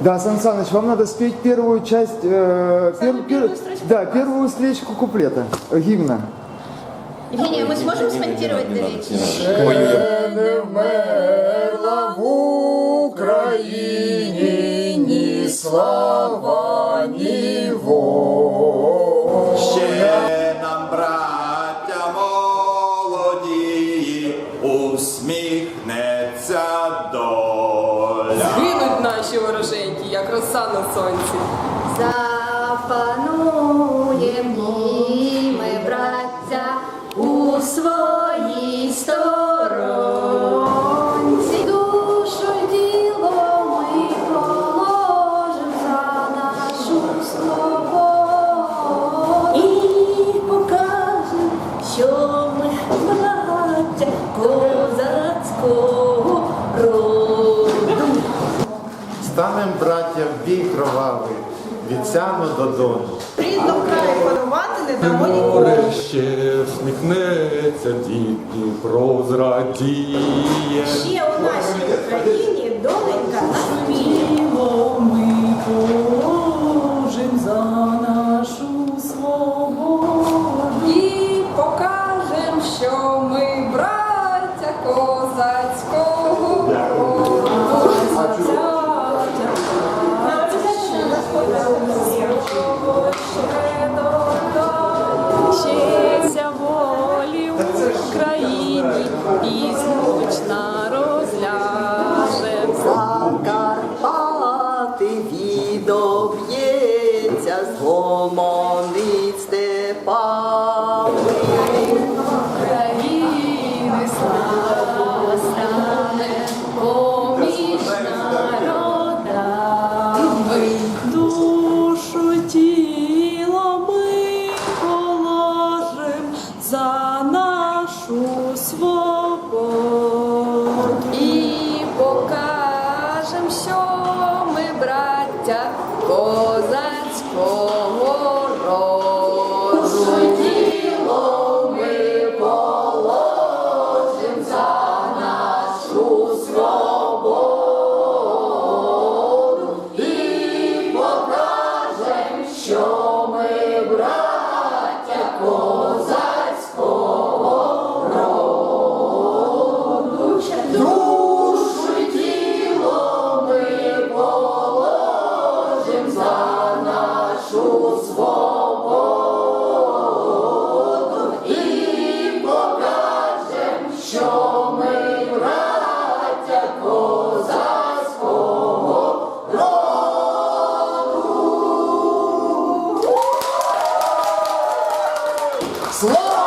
Да, Сан Саныч, вам надо спеть первую часть, э, Самую пер- первую пер- строчку да, класса. первую строчку куплета, э, гимна. Евгения, мы сможем смонтировать до вечера? Не вмерла в Україні ні слава, ні воля. Ще нам, браття молоді, усміхнеться наші вороженьки, як роса на сонці. Запануємо. Станем, браття, в бій кровавий, від сяну до дону. Рідну краю панувати не дамо нікому. Море ще всміхнеться, Дніпро зрадіє. Ще у нашій Гучна розляже. Закарпати відоб'ється, зломонить степами. України слава стане поміж народами. Душу тіло ми положим за нашу свободу. Роду. Слава